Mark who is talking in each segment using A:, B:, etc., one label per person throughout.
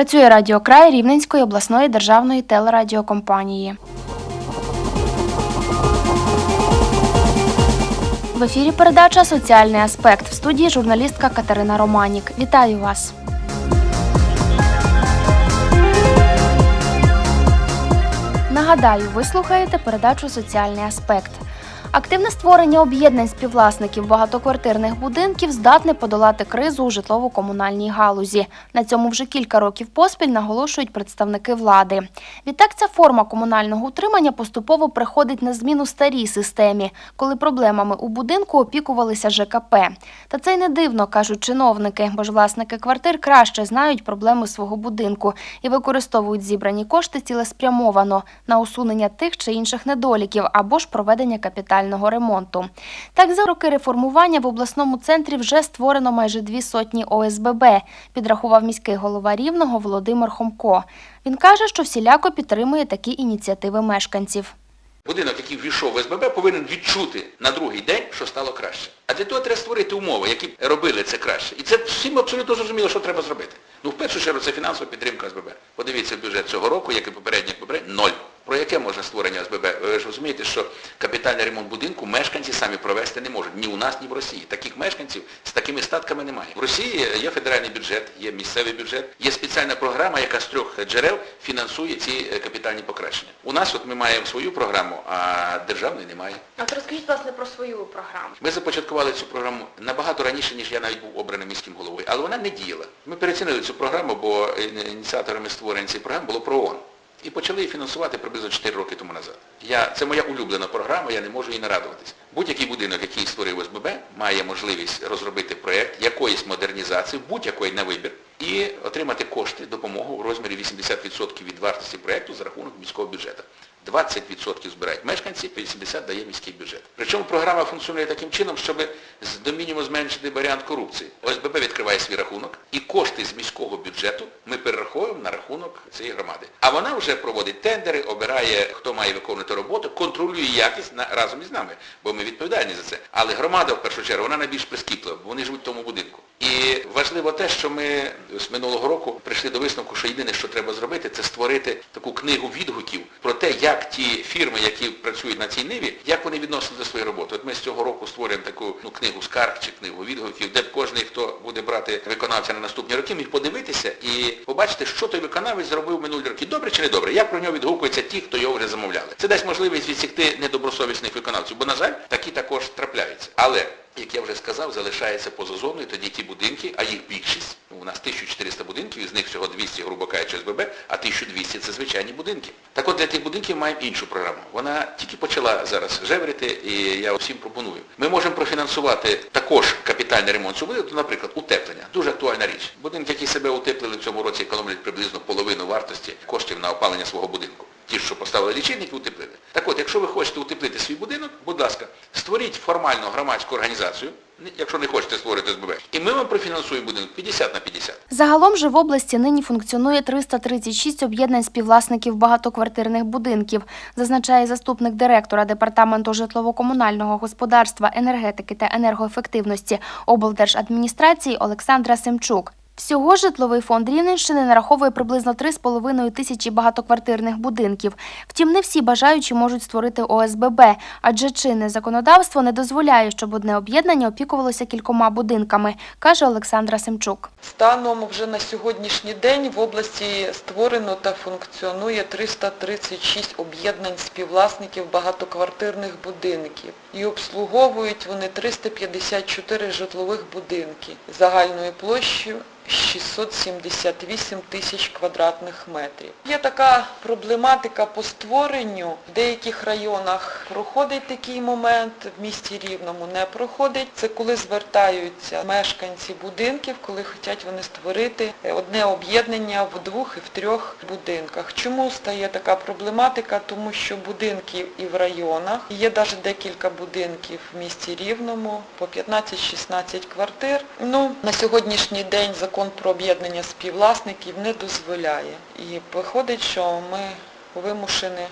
A: Працює радіокрай Рівненської обласної державної телерадіокомпанії. В ефірі передача Соціальний аспект в студії журналістка Катерина Романік. Вітаю вас. Нагадаю, ви слухаєте передачу Соціальний аспект. Активне створення об'єднань співвласників багатоквартирних будинків здатне подолати кризу у житлово-комунальній галузі. На цьому вже кілька років поспіль наголошують представники влади. Відтак ця форма комунального утримання поступово приходить на зміну старій системі, коли проблемами у будинку опікувалися ЖКП. Та це й не дивно, кажуть чиновники, бо ж власники квартир краще знають проблеми свого будинку і використовують зібрані кошти цілеспрямовано на усунення тих чи інших недоліків або ж проведення капітального ремонту. Так, за роки реформування в обласному центрі вже створено майже дві сотні ОСББ, підрахував міський голова Рівного Володимир Хомко. Він каже, що всіляко підтримує такі ініціативи мешканців.
B: Будинок, який ввійшов в СББ, повинен відчути на другий день, що стало краще. А для того треба створити умови, які робили це краще. І це всім абсолютно зрозуміло, що треба зробити. Ну, в першу чергу, це фінансова підтримка СББ. Подивіться бюджет цього року, як і попередніх попередніх, ноль. Про яке можна створення СББ? Ви ж розумієте, що капітальний ремонт будинку мешканці самі провести не можуть. Ні у нас, ні в Росії. Таких мешканців з такими статками немає. В Росії є федеральний бюджет, є місцевий бюджет, є спеціальна програма, яка з трьох джерел фінансує ці е, капітальні покращення. У нас от ми маємо свою програму, а державної немає.
C: А то розкажіть, власне, про свою програму.
B: Ми започаткували цю програму набагато раніше, ніж я навіть був обраним міським головою, але вона не діяла. Ми переоцінили цю програму, бо ініціаторами створення цієї програми було ПРООН. І почали її фінансувати приблизно 4 роки тому назад. Я, це моя улюблена програма, я не можу їй нарадуватись. Будь-який будинок, який створив ОСББ, має можливість розробити проєкт якоїсь модернізації, будь-якої на вибір, і отримати кошти, допомогу у розмірі 80% від вартості проєкту за рахунок міського бюджету. 20% збирають мешканці, 80% дає міський бюджет. Причому програма функціонує таким чином, щоб до мінімуму зменшити варіант корупції. ОСББ відкриває свій рахунок і кошти з міського бюджету ми перераховуємо на рахунок цієї громади. А вона вже проводить тендери, обирає, хто має виконувати роботу, контролює якість на, разом із нами, бо ми відповідальні за це. Але громада, в першу чергу, вона найбільш прискіплива, бо вони живуть в тому будинку. І важливо те, що ми з минулого року прийшли до висновку, що єдине, що треба зробити, це створити таку книгу відгуків про те, як ті фірми, які працюють на цій ниві, як вони відносяться до своєї роботи. От ми з цього року створюємо таку ну, книгу скарг чи книгу відгуків, де кожен, хто буде брати виконавця на наступні роки, міг подивитися і побачити, що той виконавець зробив минулі роки. Добре чи не добре? Як про нього відгукуються ті, хто його вже замовляли. Це дасть можливість відсікти недобросовісних виконавців, бо, на жаль, такі також трапляються. Але як я вже сказав, залишається поза зоною тоді ті будинки, а їх більшість. Ну, У нас 1400 будинків, із них всього 200, грубо кажучи, СББ, а 1200 це звичайні будинки. Так от для тих будинків маємо іншу програму. Вона тільки почала зараз жеврити, і я всім пропоную. Ми можемо профінансувати також капітальний ремонт цього будинку, наприклад, утеплення. Дуже актуальна річ. Будинки, які себе утеплили в цьому році, економлять приблизно половину вартості коштів на опалення свого будинку. Ті, що поставили лічильники, утеплили. Так от, якщо ви хочете утеплити свій будинок, будь ласка, створіть формальну громадську організацію, якщо не хочете створити СББ, і ми вам профінансуємо будинок 50 на 50.
A: Загалом же в області нині функціонує 336 об'єднань співвласників багатоквартирних будинків, зазначає заступник директора департаменту житлово-комунального господарства, енергетики та енергоефективності облдержадміністрації Олександра Семчук. Всього житловий фонд Рівненщини нараховує приблизно 3,5 тисячі багатоквартирних будинків. Втім, не всі бажаючі можуть створити ОСББ, адже чинне законодавство не дозволяє, щоб одне об'єднання опікувалося кількома будинками, каже Олександра Семчук.
D: Станом вже на сьогоднішній день в області створено та функціонує 336 об'єднань співвласників багатоквартирних будинків. І обслуговують вони 354 житлових будинки загальною площею 678 тисяч квадратних метрів. Є така проблематика по створенню. В деяких районах проходить такий момент, в місті Рівному не проходить. Це коли звертаються мешканці будинків, коли хочуть вони створити одне об'єднання в двох і в трьох будинках. Чому стає така проблематика? Тому що будинків і в районах, є навіть декілька будинків в місті Рівному, по 15-16 квартир. Ну, на сьогоднішній день закон про об'єднання співвласників не дозволяє. І виходить, що ми вимушені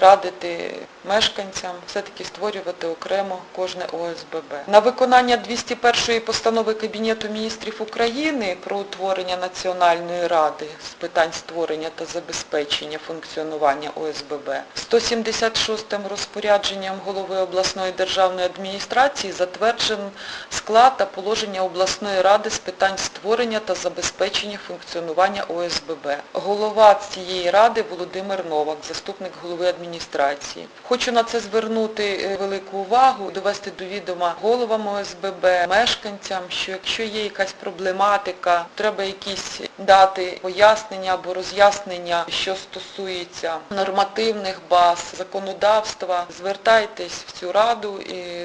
D: радити мешканцям все-таки створювати окремо кожне ОСББ. На виконання 201 постанови Кабінету міністрів України про утворення Національної ради з питань створення та забезпечення функціонування ОСББ 176 розпорядженням голови обласної державної адміністрації затверджен склад та положення обласної ради з питань створення та забезпечення функціонування ОСББ. Голова цієї ради Володимир Новак, заступник голови адміністрації. Хочу на це звернути е, велику увагу, довести до відома головам ОСББ, мешканцям, що якщо є якась проблематика, треба якісь дати пояснення або роз'яснення, що стосується нормативних баз, законодавства, звертайтесь в цю раду,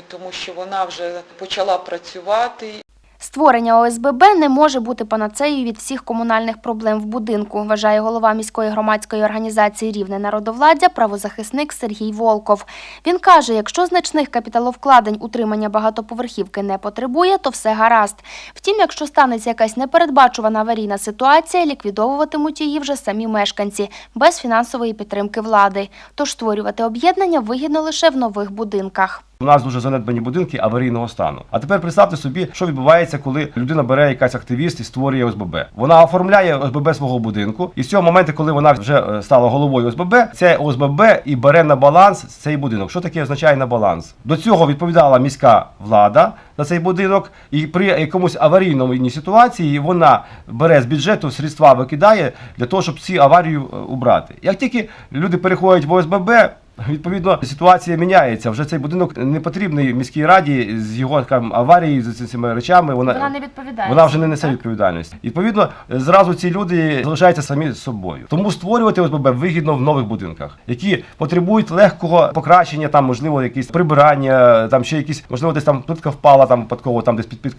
D: тому що вона вже почала працювати
A: Створення ОСББ не може бути панацеєю від всіх комунальних проблем в будинку, вважає голова міської громадської організації Рівне народовладдя, правозахисник Сергій Волков. Він каже, якщо значних капіталовкладень утримання багатоповерхівки не потребує, то все гаразд. Втім, якщо станеться якась непередбачувана аварійна ситуація, ліквідовуватимуть її вже самі мешканці без фінансової підтримки влади. Тож створювати об'єднання вигідно лише в нових будинках.
E: У нас дуже занедбані будинки аварійного стану. А тепер представте собі, що відбувається, коли людина бере якась активіст і створює ОСББ. Вона оформляє ОСББ свого будинку, і з цього моменту, коли вона вже е, стала головою ОСББ, це ОСББ і бере на баланс цей будинок. Що таке означає на баланс? До цього відповідала міська влада за цей будинок, і при якомусь аварійній ситуації вона бере з бюджету средства викидає для того, щоб ці аварію е, убрати. Як тільки люди переходять в ОСББ, Відповідно, ситуація міняється. Вже цей будинок не потрібний міській раді з його там, аварією, з цими речами. Вона,
A: Вона не відповідає.
E: вона вже не несе відповідальності. Відповідно, зразу ці люди залишаються самі з собою. Тому створювати ОСББ вигідно в нових будинках, які потребують легкого покращення, там можливо якісь прибирання, там ще якісь, можливо, десь там плитка впала, там випадково, там десь під, під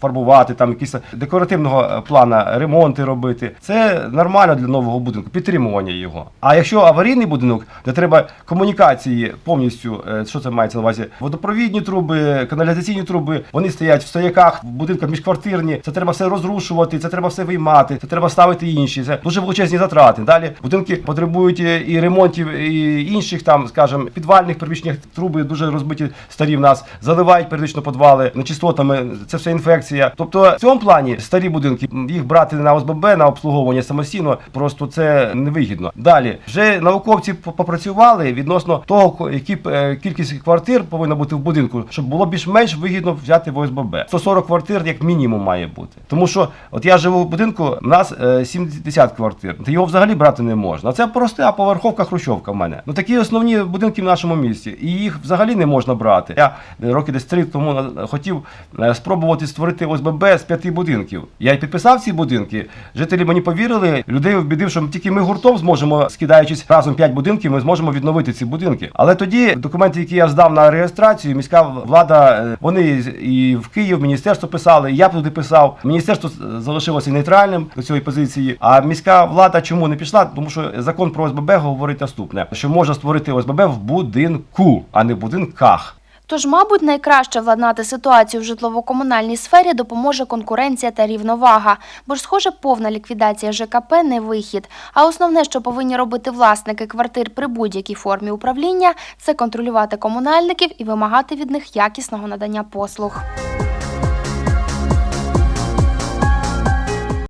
E: фарбувати, там якісь декоративного плана ремонти робити. Це нормально для нового будинку, підтримування його. А якщо аварійний будинок, де треба комунікації повністю, е, що це мається на увазі? Водопровідні труби, каналізаційні труби, вони стоять в стояках, в будинках міжквартирні. Це треба все розрушувати, це треба все виймати, це треба ставити інші. Це дуже величезні затрати. Далі будинки потребують і ремонтів, і інших там, скажімо, підвальних приміщеннях труби дуже розбиті старі в нас, заливають періодично підвали нечистотами. Це все інфекція. Тобто в цьому плані старі будинки їх брати на ОСББ на обслуговування самостійно, просто це невигідно. Далі вже науковці попрацювали відносно того, які е, кількість квартир повинна бути в будинку, щоб було більш-менш вигідно взяти в ОСББ. 140 квартир як мінімум має бути. Тому що от я живу в будинку, у нас е, 70 квартир. Та його взагалі брати не можна. Це проста поверховка хрущовка в мене. Ну такі основні будинки в нашому місті. І їх взагалі не можна брати. Я е, роки десь три тому хотів е, спробувати створити ОСББ з п'яти будинків. Я й підписав ці будинки. Жителі мені повірили, людей вбідив, що тільки ми гуртом зможемо, скидаючись разом п'ять будинків, ми зможемо відновити ці будинки. Але тоді документи, які я здав на реєстрацію, міська влада, е, вони і в Київ, міністерство писали, і я туди писав. Міністерство залишилося нейтральним до цієї позиції. А міська влада чому не пішла? Тому що закон про ОСББ говорить наступне: що можна створити ОСББ в будинку, а не в будинках.
A: Тож, мабуть, найкраще владнати ситуацію в житлово-комунальній сфері допоможе конкуренція та рівновага, бо ж, схоже, повна ліквідація ЖКП не вихід. А основне, що повинні робити власники квартир при будь-якій формі управління, це контролювати комунальників і вимагати від них якісного надання послуг.